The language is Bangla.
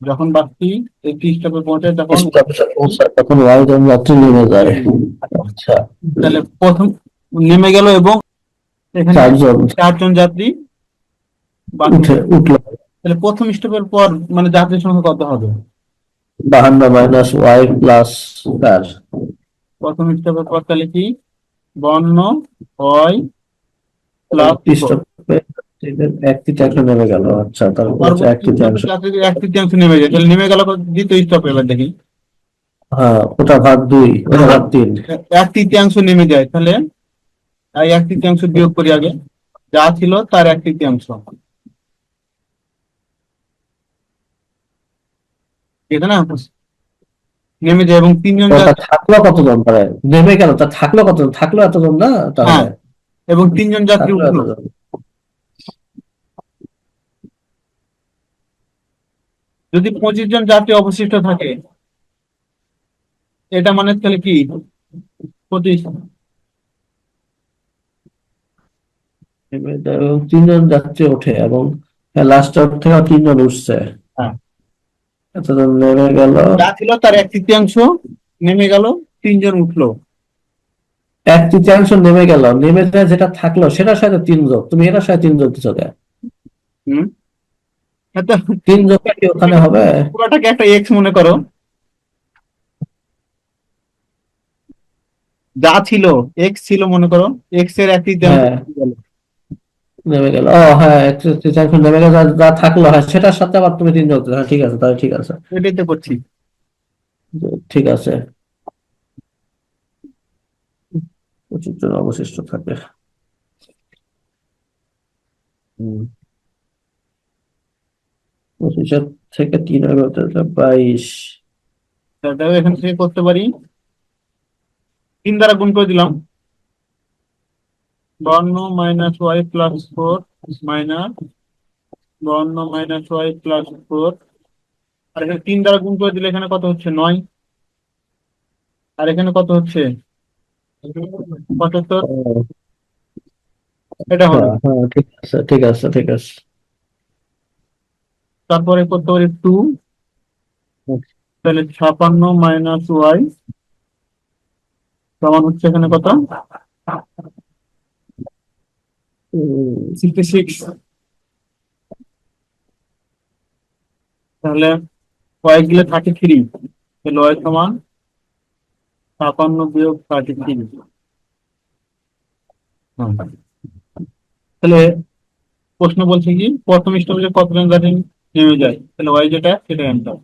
যখন বাসটি একটি স্টপে পৌঁছায় তখন তখন ওয়াই যাত্রী নেমে যায়। আচ্ছা। তাহলে প্রথম নেমে গেল এবং এখানে চারজন। যাত্রী উঠল। তাহলে প্রথম স্টপের পর মানে যাত্রীর সংখ্যা কত হবে? বাহান্ন মাইনাস ওয়াই প্লাস চার প্রথম স্টপের পর তাহলে কি? বর্ণ হয় প্লাস এক তৃতীয়াংশ নেমে গেল। আচ্ছা তারপর হচ্ছে এক তৃতীয়াংশ যাত্রীদের এক তৃতীয়াংশ নেমে যায়। তাহলে নেমে গেল দ্বিতীয় স্টপে এবার দেখি। হ্যাঁ ওটা ভাগ দুই ওটা ভাগ তিন। এক তৃতীয়াংশ নেমে যায়। তাহলে এক তৃতীয়াংশ বিয়োগ করি আগে। যা ছিল তার এক তৃতীয়াংশ এটা না? নেমে যায় এবং তিনজন থাকল কতজন? পরে নেমে গেল তা থাকল কতজন? থাকল এতজন না হ্যাঁ, এবং তিনজন যাত্রী উঠল। যদি পঁচিশ জন যাত্রী অবশিষ্ট থাকে এটা মানে তাহলে কি? পঁচিশ। তিনজন যাত্রী ওঠে এবং লাস্ট থেকে তিনজন উঠছে। হ্যাঁ। নেমে গেল। যা ছিল তার এক তৃতীয়াংশ নেমে গেল তিনজন উঠল। এক তৃতীয়াংশ নেমে গেল নেমে যেটা থাকল সেটা সাথে তিন যোগ। তুমি এটা সাথে তিন যোগ দিচ্ছ কেন? তিন কি ওখানে হবে? পুরোটাকে একটা এক্স মনে করো। যা ছিল এক্স ছিল মনে করো এক্সের এক তৃতীয়াংশ হ্যাঁ। নেমে গেল। ও হ্যাঁ নেমে গেল যা- থাকল হ্যাঁ সেটার সাথে আবার তুমি তিন যোগ হ্যাঁ ঠিক আছে তাহলে ঠিক আছে। এটাই তো করছি। ঠিক আছে। অবশিষ্ট থাকবে। হুম। পঁচিশের থেকে তিন হবে বাইশ। সেটাও এখান থেকে করতে পারি। তিন দ্বারা গুণ করে দিলাম। বর্ণ minus Y plus four minus বর্ণ মাইনাস ওয়াই প্লাস ফোর আর এখানে তিন দ্বারা গুণ করে দিলে এখানে কত হচ্ছে? নয়। আর এখানে কত হচ্ছে? পঁচাত্তর। এটা হলো। হ্যাঁ হ্যাঁ ঠিক আছে ঠিক আছে ঠিক আছে। তারপরে করতে পারি টু তাহলে ছাপান্ন মাইনাস ওয়াই সমান হচ্ছে এখানে কত? তাহলে ওয়াই গেলে থার্টি থ্রি তাহলে ওয়াই সমান ছাপান্ন বিয়োগ থার্টি থ্রি তাহলে প্রশ্ন বলছে কি প্রথম স্টপেজে কতজন গাড়ি নেমে যায় তাহলে ওয়াই যেটা সেটা অ্যান্সার